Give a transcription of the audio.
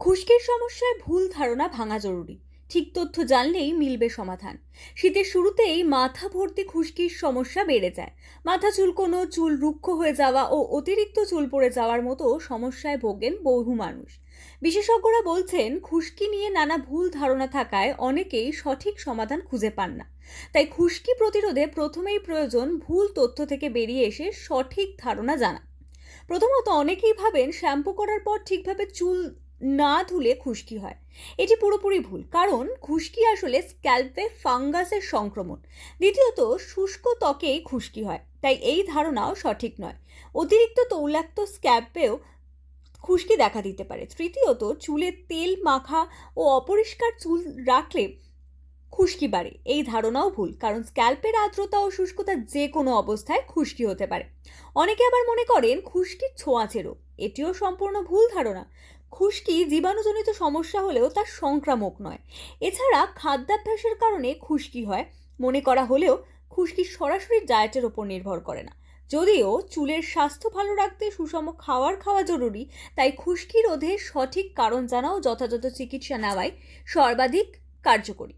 খুশকির সমস্যায় ভুল ধারণা ভাঙা জরুরি। ঠিক তথ্য জানলেই মিলবে সমাধান। শীতের শুরুতেই মাথা ভর্তি খুশকির সমস্যা বেড়ে যায়। মাথা চুলকোনো, চুল রুক্ষ হয়ে যাওয়া ও অতিরিক্ত চুল পড়ে যাওয়ার মতো সমস্যায় ভোগেন বহু মানুষ। বিশেষজ্ঞরা বলছেন, খুশকি নিয়ে নানা ভুল ধারণা থাকায় অনেকেই সঠিক সমাধান খুঁজে পান না। তাই খুশকি প্রতিরোধে প্রথমেই প্রয়োজন ভুল তথ্য থেকে বেরিয়ে এসে সঠিক ধারণা জানা। প্রথমত অনেকেই ভাবেন শ্যাম্পু করার পর ঠিকভাবে চুল না ধুলে খুশকি হয়। এটি পুরোপুরি ভুল, কারণ খুশকি আসলে স্ক্যাল্পে ফাঙ্গাসের সংক্রমণ। দ্বিতীয়ত, শুষ্ক ত্বকেই খুশকি হয়, তাই এই ধারণাও সঠিক নয়। অতিরিক্ত তৈলাক্ত স্ক্যাল্পেও খুশকি দেখা দিতে পারে। তৃতীয়ত, চুলে তেল মাখা ও অপরিষ্কার চুল রাখলে খুশকি বাড়ে। এই ধারণাও ভুল, কারণ স্ক্যাল্পের আর্দ্রতা ও শুষ্কতা যে কোনো অবস্থায় খুশকি হতে পারে। অনেকে আবার মনে করেন খুশকির ছোঁয়াচে রোগ এটিও সম্পূর্ণ ভুল ধারণা। খুশকি জীবাণুজনিত সমস্যা হলেও তা সংক্রামক নয়। এছাড়া খাদ্যাভ্যাসের কারণে খুশকি হয়। মনে করা হলেও খুশকি সরাসরি ডায়েটের ওপর নির্ভর করে না। যদিও চুলের স্বাস্থ্য ভালো রাখতে সুষম খাওয়ার খাওয়া জরুরি, তাই খুশকি রোধে সঠিক কারণ জানাও যথাযথ চিকিৎসা নেওয়ায় সর্বাধিক কার্যকরী।